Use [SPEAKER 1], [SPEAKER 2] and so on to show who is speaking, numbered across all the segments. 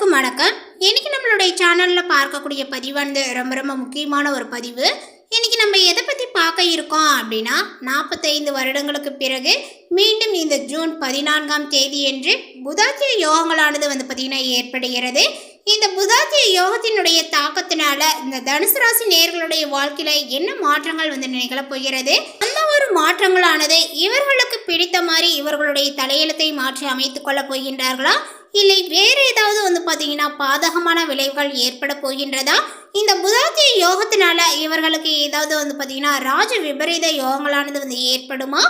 [SPEAKER 1] எல்லாருக்கும் வணக்கம். இன்னைக்கு நம்மளுடைய சேனலில் பார்க்கக்கூடிய பதிவானது ரொம்ப ரொம்ப முக்கியமான ஒரு பதிவு. இன்னைக்கு நம்ம எதை பற்றி பார்க்க இருக்கோம் அப்படின்னா நாற்பத்தைந்து வருடங்களுக்கு பிறகு மீண்டும் இந்த ஜூன் பதினான்காம் தேதியன்று புதாத்திய யோகங்களானது வந்து பார்த்திங்கன்னா ஏற்படுகிறது. இந்த புதாத்திய யோகத்தினுடைய தாக்கத்தினால இந்த தனுசு ராசி நேர்களுடைய வாழ்க்கையில் என்ன மாற்றங்கள் வந்து நிகழப் போகிறது? அந்த ஒரு மாற்றங்களானது இவர்களுக்கு பிடித்த மாதிரி இவர்களுடைய தலையெழுத்தை மாற்றி அமைத்துக் கொள்ளப் போகின்றார்களா? இல்லை வேறு ஏதாவது வந்து பார்த்தீங்கன்னா பாதகமான விளைவுகள் ஏற்பட போகின்றதா? இந்த புதாத்திய யோகத்தினால இவர்களுக்கு ஏதாவது வந்து பார்த்தீங்கன்னா ராஜ விபரீத யோகங்களானது வந்து ஏற்படுமா?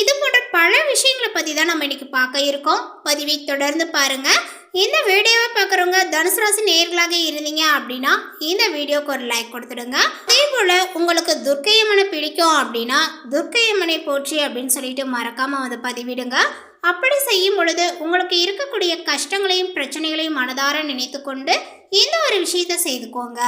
[SPEAKER 1] இது போன்ற பல விஷயங்களை பற்றி தான் நம்ம இன்னைக்கு பார்க்க இருக்கோம். பதிவை தொடர்ந்து பாருங்கள் இந்த வீடியோவை பார்க்குறவங்க தனுசு ராசி நேர்களாக இருந்தீங்க அப்படின்னா இந்த வீடியோக்கு ஒரு லைக் கொடுத்துடுங்க. அதே போல் உங்களுக்கு துர்க்கையம்மனை பிடிக்கும் அப்படின்னா துர்க்கையம்மனை போற்றி அப்படின்னு சொல்லிட்டு மறக்காமல் வந்து பதிவிடுங்க. அப்படி செய்யும் பொழுது உங்களுக்கு இருக்கக்கூடிய கஷ்டங்களையும் பிரச்சனைகளையும் மனதார நினைத்து கொண்டு இந்த ஒரு விஷயத்தை செய்துக்கோங்க.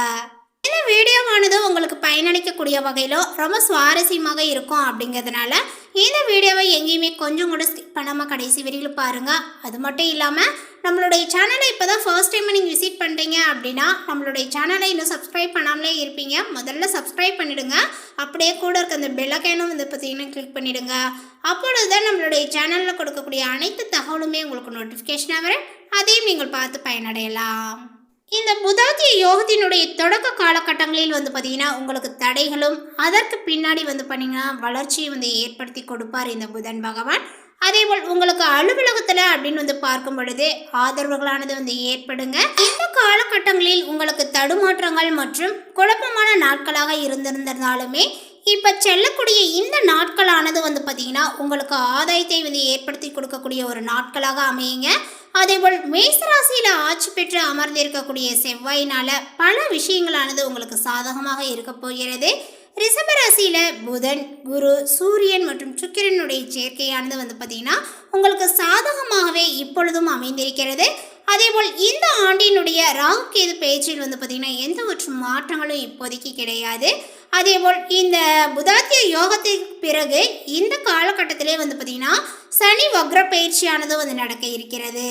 [SPEAKER 1] இந்த வீடியோவானது உங்களுக்கு பயனளிக்கக்கூடிய வகையிலோ ரொம்ப சுவாரஸ்யமாக இருக்கும் அப்படிங்கிறதுனால இந்த வீடியோவை எங்கேயுமே கொஞ்சம் கூட ஸ்கிப் பண்ணாமல் கடைசி வரையிலும் பாருங்கள் அது மட்டும் இல்லாமல் நம்மளுடைய சேனலை இப்போ தான் ஃபர்ஸ்ட் டைம் நீங்கள் விசிட் பண்ணுறீங்க அப்படின்னா நம்மளுடைய சேனலை இன்னும் சப்ஸ்கிரைப் பண்ணாமலே இருப்பீங்க. முதல்ல சப்ஸ்கிரைப் பண்ணிவிடுங்க அப்படியே கூட இருக்க அந்த பெல்லக்கேனும் வந்து பார்த்தீங்கன்னா கிளிக் பண்ணிவிடுங்க அப்பொழுது தான் நம்மளுடைய சேனலில் கொடுக்கக்கூடிய அனைத்து தகவலுமே உங்களுக்கு நோட்டிஃபிகேஷனாக வரும். அதையும் நீங்கள் பார்த்து பயனடையலாம். இந்த புதாத்திய யோகத்தினுடைய தொடக்க காலகட்டங்களில் வந்து பார்த்தீங்கன்னா உங்களுக்கு தடைகளும் அதற்கு பின்னாடி வந்து பார்த்தீங்கன்னா வளர்ச்சியை வந்து ஏற்படுத்தி கொடுப்பார் இந்த புதன் பகவான். அதேபோல் உங்களுக்கு அலுவலகத்தில் அப்படின்னு வந்து பார்க்கும் பொழுது ஆதரவுகளானது வந்து ஏற்படுங்க. இந்த காலகட்டங்களில் உங்களுக்கு தடுமாற்றங்கள் மற்றும் குழப்பமான நாட்களாக இருந்திருந்தாலுமே இப்போ செல்லக்கூடிய இந்த நாட்களானது வந்து பார்த்தீங்கன்னா உங்களுக்கு ஆதாயத்தை வந்து ஏற்படுத்தி கொடுக்கக்கூடிய ஒரு நாட்களாக அமையுங்க. அதேபோல் மேசராசியில் ஆட்சி பெற்று அமர்ந்திருக்கக்கூடிய செவ்வாயினால பல விஷயங்களானது உங்களுக்கு சாதகமாக இருக்க போகிறது. ரிஷபராசியில் புதன் குரு சூரியன் மற்றும் சுக்கிரனுடைய சேர்க்கையானது வந்து பார்த்தீங்கன்னா உங்களுக்கு சாதகமாகவே இப்பொழுதும் அமைந்திருக்கிறது. அதேபோல் இந்த ஆண்டினுடைய ராகு கேது பேச்சில் வந்து பார்த்திங்கன்னா எந்த ஒரு மாற்றங்களும் இப்போதைக்கு கிடையாது. அதேபோல் இந்த புதாத்திய யோகத்திற்கு பிறகு இந்த காலகட்டத்திலே வந்து பார்த்திங்கன்னா சனி வக்ர பயிற்சியானது வந்து நடக்க இருக்கிறது.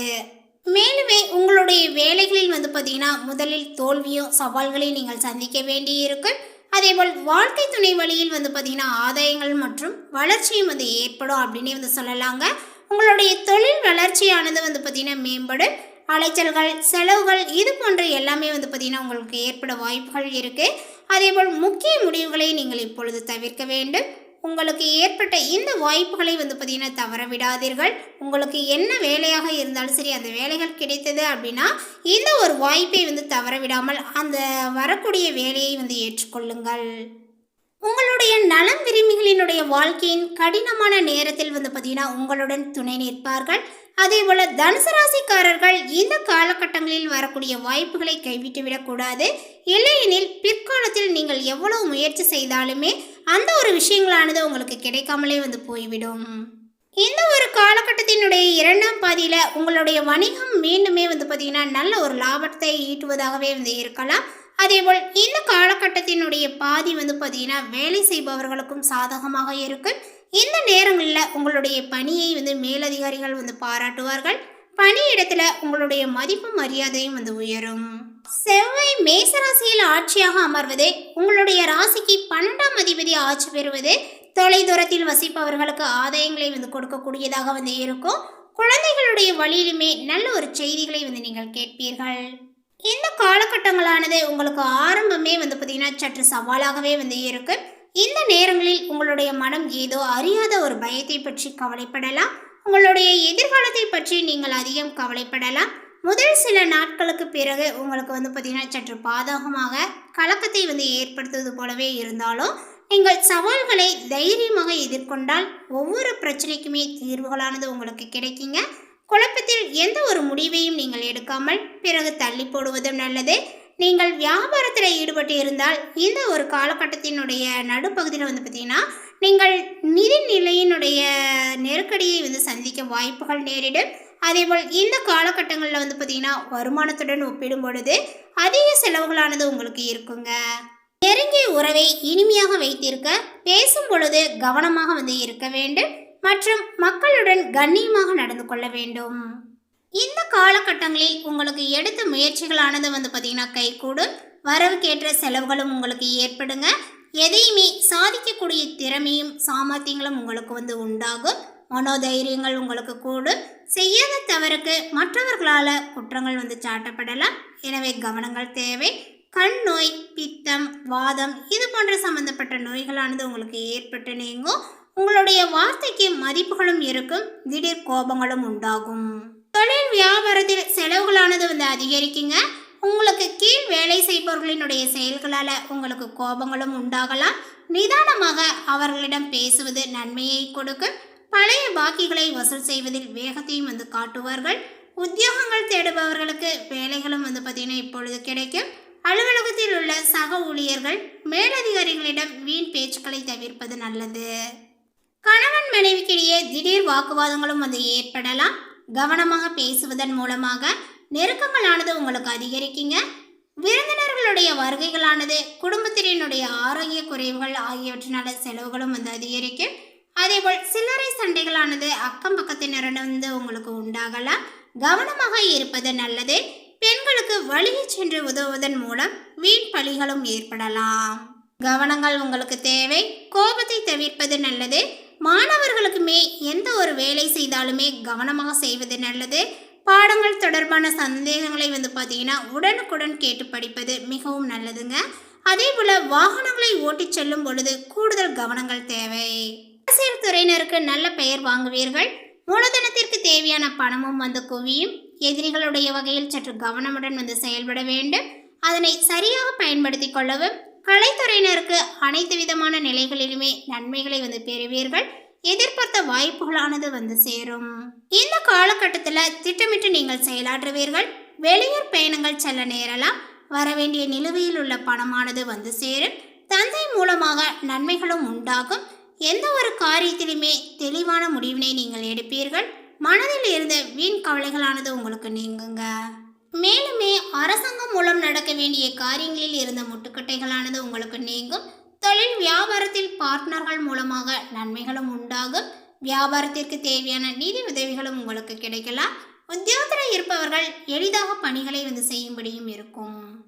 [SPEAKER 1] மேலுமே உங்களுடைய வேலைகளில் வந்து பார்த்தீங்கன்னா முதலில் தோல்வியும் சவால்களையும் நீங்கள் சந்திக்க வேண்டியிருக்கும். அதேபோல் வாழ்க்கை துணை வழியில் வந்து பார்த்தீங்கன்னா ஆதாயங்கள் மற்றும் வளர்ச்சியும் வந்து ஏற்படும் அப்படின்னே வந்து சொல்லலாங்க. உங்களுடைய தொழில் வளர்ச்சியானது வந்து பார்த்தீங்கன்னா மேம்படும். அலைச்சல்கள் செலவுகள் இது போன்ற எல்லாமே வந்து பார்த்திங்கன்னா உங்களுக்கு ஏற்பட வாய்ப்புகள் இருக்குது அதேபோல் முக்கிய முடிவுகளை நீங்கள் இப்பொழுது தவிர்க்க வேண்டும். உங்களுக்கு ஏற்பட்ட இந்த வாய்ப்புகளை வந்து பார்த்திங்கன்னா தவற விடாதீர்கள். உங்களுக்கு என்ன வேலையாக இருந்தாலும் சரி அந்த வேலைகள் கிடைத்தது அப்படின்னா இந்த ஒரு வாய்ப்பை வந்து தவற விடாமல் அந்த வரக்கூடிய வேலையை வந்து ஏற்றுக்கொள்ளுங்கள். உங்களுடைய நலம் விரும்பிகளினுடைய வாழ்க்கையின் கடினமான நேரத்தில் வந்து பார்த்தீங்கன்னா உங்களுடன் துணை நிற்பார்கள். அதே போல தனுசு ராசிக்காரர்கள் இந்த காலகட்டங்களில் வரக்கூடிய வாய்ப்புகளை கைவிட்டு விடக்கூடாது இல்லையெனில் பிற்காலத்தில் நீங்கள் எவ்வளவு முயற்சி செய்தாலுமே அந்த ஒரு விஷயங்களானது உங்களுக்கு கிடைக்காமலே வந்து போய்விடும். இந்த ஒரு காலகட்டத்தினுடைய இரண்டாம் பாதியில் உங்களுடைய வணிகம் மீண்டுமே வந்து பார்த்திங்கன்னா நல்ல ஒரு லாபத்தை ஈட்டுவதாகவே வந்து இருக்கலாம். அதேபோல் இந்த காலகட்டத்தினுடைய பாதி வந்து பார்த்திங்கன்னா வேலை செய்பவர்களுக்கும் சாதகமாக இருக்குது இந்த நேரங்களில் உங்களுடைய பணியை வந்து மேலதிகாரிகள் வந்து பாராட்டுவார்கள். பணியிடத்துல உங்களுடைய மதிப்பு மரியாதையும் வந்து உயரும். செவ்வாய் மேசராசியில் ஆட்சியாக அமர்வது உங்களுடைய ராசிக்கு பன்னெண்டாம் அதிபதி ஆட்சி பெறுவது தொலைதூரத்தில் வசிப்பவர்களுக்கு ஆதாயங்களை வந்து கொடுக்கக்கூடியதாக வந்து இருக்கும். குழந்தைகளுடைய வழியிலுமே நல்ல ஒரு செய்திகளை வந்து நீங்கள் கேட்பீர்கள். இந்த காலகட்டங்களானது உங்களுக்கு ஆரம்பமே வந்து பார்த்திங்கன்னா சற்று சவாலாகவே வந்து இருக்குது இந்த நேரங்களில் உங்களுடைய மனம் ஏதோ அறியாத ஒரு பயத்தை பற்றி கவலைப்படலாம். உங்களுடைய எதிர்காலத்தை பற்றி நீங்கள் அதிகம் கவலைப்படலாம். முதல் சில நாட்களுக்கு பிறகு உங்களுக்கு வந்து பார்த்திங்கன்னா சற்று பாதகமாக கலக்கத்தை வந்து ஏற்படுத்துவது போலவே இருந்தாலும் நீங்கள் சவால்களை தைரியமாக எதிர்கொண்டால் ஒவ்வொரு பிரச்சனைக்குமே தீர்வுகளானது உங்களுக்கு கிடைக்குங்க. குழப்பத்தில் எந்த ஒரு முடிவையும் நீங்கள் எடுக்காமல் பிறகு தள்ளி போடுவதும் நல்லது. நீங்கள் வியாபாரத்தில் ஈடுபட்டு இருந்தால் இந்த ஒரு காலகட்டத்தினுடைய நடுப்பகுதியில் வந்து பார்த்தீங்கன்னா நீங்கள் நிதி நிலையினுடைய நெருக்கடியை வந்து சந்திக்க வாய்ப்புகள் நேரிடும். அதேபோல் இந்த காலகட்டங்களில் வந்து பார்த்தீங்கன்னா வருமானத்துடன் ஒப்பிடும் பொழுது அதிக செலவுகளானது உங்களுக்கு இருக்குங்க. நெருங்கிய உறவை இனிமையாக வைத்திருக்க பேசும் பொழுது கவனமாக வந்து இருக்க வேண்டும் மற்றும் மக்களுடன் கண்ணியமாக நடந்து கொள்ள வேண்டும். இந்த காலகட்டங்களில் உங்களுக்கு எடுத்த முயற்சிகளானது வந்து பார்த்தீங்கன்னா கைகூடும் வரவுக்கேற்ற செலவுகளும் உங்களுக்கு ஏற்படுங்க. எதையுமே சாதிக்கக்கூடிய திறமையும் சாமர்த்தியங்களும் உங்களுக்கு வந்து உண்டாகும். மனோதைரியங்கள் உங்களுக்கு கூடும். செய்யாத தவறுக்கு மற்றவர்களால் குற்றங்கள் வந்து சாட்டப்படலாம். எனவே கவனங்கள் தேவை. கண் நோய் பித்தம் வாதம் இது போன்ற சம்பந்தப்பட்ட நோய்களானது உங்களுக்கு ஏற்பட்டு நீங்கும். உங்களுடைய வார்த்தைக்கு மதிப்புகளும் இருக்கும். திடீர் கோபங்களும் உண்டாகும். வியாபாரத்தில் செலவுகளானது வந்து அதிகரிக்குங்க. உங்களுக்கு கீழ் வேலை செய்பவர்களினுடைய செயல்களால் உங்களுக்கு கோபங்களும் உண்டாகலாம். நிதானமாக அவர்களிடம் பேசுவது நன்மையை கொடுக்கும். பழைய பாக்கிகளை வசூல் செய்வதில் வேகத்தையும் வந்து காட்டுவார்கள். உத்தியோகங்கள் தேடுபவர்களுக்கு வேலைகளும் வந்து பார்த்திங்கன்னா இப்பொழுது கிடைக்கும். அலுவலகத்தில் உள்ள சக ஊழியர்கள் மேலதிகாரிகளிடம் வீண் பேச்சுக்களை தவிர்ப்பது நல்லது. கணவன் மனைவிக்கிடையே திடீர் வாக்குவாதங்களும் வந்து ஏற்படலாம். கவனமாக பேசுவதன் மூலமாக நெருக்கங்களானது உங்களுக்கு அதிகரிக்குங்க. விருந்தினர்களுடைய வருகைகளானது குடும்பத்தினருடைய ஆரோக்கிய குறைவுகள் ஆகியவற்றினால செலவுகளும் வந்து அதிகரிக்கும். அதேபோல் சில்லறை சண்டைகளானது அக்கம் பக்கத்தினரிடம் வந்து உங்களுக்கு உண்டாகலாம். கவனமாக இருப்பது நல்லது. பெண்களுக்கு வழியை சென்று உதவுவதன் மூலம் வீண் பழிகளும் ஏற்படலாம். கவனங்கள் உங்களுக்கு தேவை. கோபத்தை தவிர்ப்பது நல்லது. மாணவர்களுக்குமே எந்த ஒரு வேலை செய்தாலுமே கவனமாக செய்வது நல்லது. பாடங்கள் தொடர்பான சந்தேகங்களை வந்து பார்த்தீங்கன்னா உடனுக்குடன் கேட்டு படிப்பது மிகவும் நல்லதுங்க. அதே போல் வாகனங்களை ஓட்டிச் செல்லும் பொழுது கூடுதல் கவனங்கள் தேவை. அரசியல் துறையினருக்கு நல்ல பெயர் வாங்குவீர்கள். மூலதனத்திற்கு தேவையான பணமும் வந்து குவியும். எதிரிகளுடைய வகையில் சற்று கவனமுடன் வந்து செயல்பட வேண்டும். அதனை சரியாக பயன்படுத்திக் கொள்ளவும் கலைத்துறையினருக்கு அனைத்து விதமான நிலைகளிலுமே நன்மைகளை வந்து பெறுவீர்கள். எதிர்பார்த்த வாய்ப்புகளானது வந்து சேரும். இந்த காலகட்டத்தில் திட்டமிட்டு நீங்கள் செயலாற்றுவீர்கள். வெளியூர் பயணங்கள் செல்ல நேரலாம். வரவேண்டிய நிலுவையில் உள்ள பணமானது வந்து சேரும். தந்தை மூலமாக நன்மைகளும் உண்டாகும். எந்த ஒரு காரியத்திலுமே தெளிவான முடிவினை நீங்கள் எடுப்பீர்கள். மனதில் இருந்த வீண் கவலைகளானது உங்களுக்கு நீங்குங்க. மேலுமே அரசாங்கம் மூலம் நடக்க வேண்டிய காரியங்களில் இருந்த முட்டுக்கட்டைகளானது உங்களுக்கு நீங்கும். தொழில் வியாபாரத்தில் பார்ட்னர்கள் மூலமாக நன்மைகளும் உண்டாகும். வியாபாரத்திற்கு தேவையான நிதி உதவிகளும் உங்களுக்கு கிடைக்கலாம். உத்தியோகத்தில் இருப்பவர்கள் எளிதாக பணிகளை வந்து செய்யும்படியும் இருக்கும்.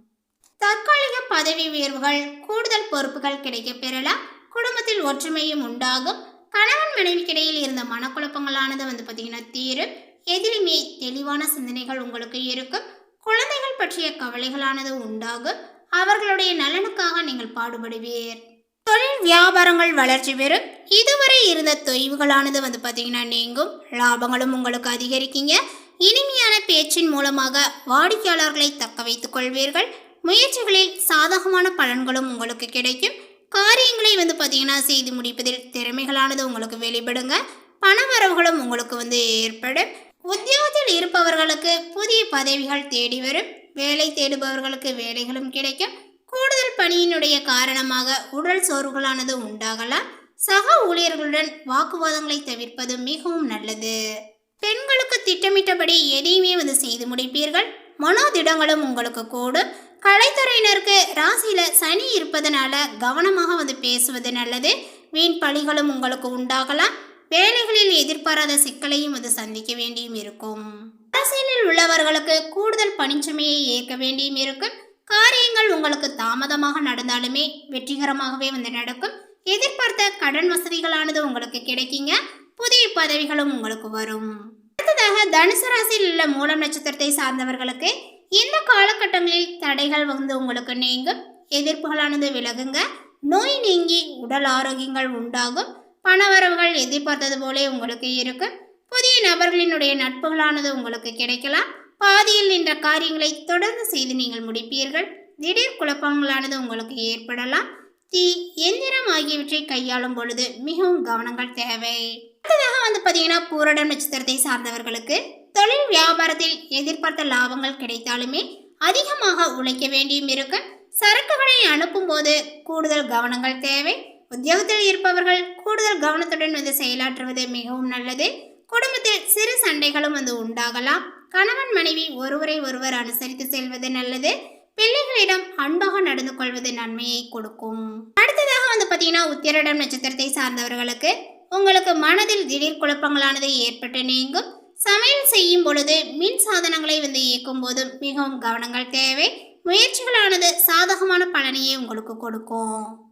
[SPEAKER 1] தற்காலிக பதவி உயர்வுகள் கூடுதல் பொறுப்புகள் கிடைக்கப் பெறலாம். குடும்பத்தில் ஒற்றுமையும் உண்டாகும். கணவன் மனைவிக்கிடையில் இருந்த மனக்குழப்பங்களானது வந்து பார்த்தீங்கன்னா தீரும். எதிலுமே தெளிவான சிந்தனைகள் உங்களுக்கு இருக்கும். குழந்தைகள் பற்றிய கவலைகளானது உண்டாகும். அவர்களுடைய நலனுக்காக நீங்கள் பாடுபடுவீர். தொழில் வியாபாரங்கள் வளர்ச்சி பெறும். இதுவரை இருந்த தொய்வுகளானது வந்து பார்த்தீங்கன்னா நீங்கும். லாபங்களும் உங்களுக்கு அதிகரிக்கீங்க. இனிமையான பேச்சின் மூலமாக வாடிக்கையாளர்களை தக்க வைத்துக் கொள்வீர்கள். முயற்சிகளில் சாதகமான பலன்களும் உங்களுக்கு கிடைக்கும். காரியங்களை வந்து பார்த்தீங்கன்னா செய்து முடிப்பதில் திறமைகளானது உங்களுக்கு வெளிப்படுங்க. பண வரவுகளும் உங்களுக்கு வந்து ஏற்படும். உத்தியோகத்தில் இருப்பவர்களுக்கு புதிய பதவிகள் தேடி வரும். வேலை தேடுபவர்களுக்கு வேலைகளும் கிடைக்கும். கூடுதல் பணியினுடைய காரணமாக உடல் சோர்வுகளானது உண்டாகலாம். சக ஊழியர்களுடன் வாக்குவாதங்களை தவிர்ப்பது மிகவும் நல்லது. பெண்களுக்கு திட்டமிட்டபடி எதையுமே வந்து செய்து முடிப்பீர்கள். மனோதிடங்களும் உங்களுக்கு கூடும். கலைத்துறையினருக்கு ராசியில சனி இருப்பதனால கவனமாக வந்து பேசுவது நல்லது. வீண் பழிகளும் உங்களுக்கு உண்டாகலாம். வேலைகளில் எதிர்பாராத சிக்கலையும் அது சந்திக்க வேண்டியும் இருக்கும். அரசியலில் உள்ளவர்களுக்கு கூடுதல் பணிச்சுமையை ஏற்க வேண்டியும் இருக்கும். காரியங்கள் உங்களுக்கு தாமதமாக நடந்தாலுமே வெற்றிகரமாகவே வந்து நடக்கும். எதிர்பார்த்த கடன் வசதிகளானது உங்களுக்கு கிடைக்குங்க. புதிய பதவிகளும் உங்களுக்கு வரும். அடுத்ததாக தனுசு ராசியில் உள்ள மூலம் நட்சத்திரத்தை சார்ந்தவர்களுக்கு இந்த காலகட்டங்களில் தடைகள் வந்து உங்களுக்கு நீங்கும். எதிர்ப்புகளானது விலகுங்க. நோய் நீங்கி உடல் ஆரோக்கியங்கள் உண்டாகும். பணவரவுகள் எதிர்பார்த்தது போலே உங்களுக்கு இருக்கும் புதிய நபர்களினுடைய நட்புகளானது உங்களுக்கு கிடைக்கலாம். பாதியில் நின்ற காரியங்களை தொடர்ந்து செய்து நீங்கள் முடிப்பீர்கள். திடீர் குழப்பங்களானது உங்களுக்கு ஏற்படலாம். தீ எந்திரம் ஆகியவற்றை கையாளும் பொழுது மிகவும் கவனங்கள் தேவை. அடுத்ததாக வந்து பார்த்தீங்கன்னா பூரடம் நட்சத்திரத்தை சார்ந்தவர்களுக்கு தொழில் வியாபாரத்தில் எதிர்பார்த்த லாபங்கள் கிடைத்தாலுமே அதிகமாக உழைக்க வேண்டியும் இருக்கும் சரக்குகளை அனுப்பும்போது கூடுதல் கவனங்கள் தேவை. உத்தியோகத்தில் இருப்பவர்கள் கூடுதல் கவனத்துடன் வந்து செயலாற்றுவது மிகவும் நல்லது. குடும்பத்தில் சிறு சண்டைகளும் வந்து உண்டாகலாம். கணவன் மனைவி ஒருவரை ஒருவர் அனுசரித்து செல்வது நல்லது. பிள்ளைகளிடம் அன்பாக நடந்து கொள்வது நன்மையை கொடுக்கும். அடுத்ததாக வந்து பார்த்தீங்கன்னா உத்திரடம் நட்சத்திரத்தை சார்ந்தவர்களுக்கு உங்களுக்கு மனதில் திடீர் குழப்பங்களானது ஏற்பட்டு நீங்கும். சமையல் செய்யும் பொழுது மின் சாதனங்களை வந்து இயக்கும் போது மிகவும் கவனங்கள் தேவை. முயற்சிகளானது சாதகமான பலனையே உங்களுக்கு கொடுக்கும்.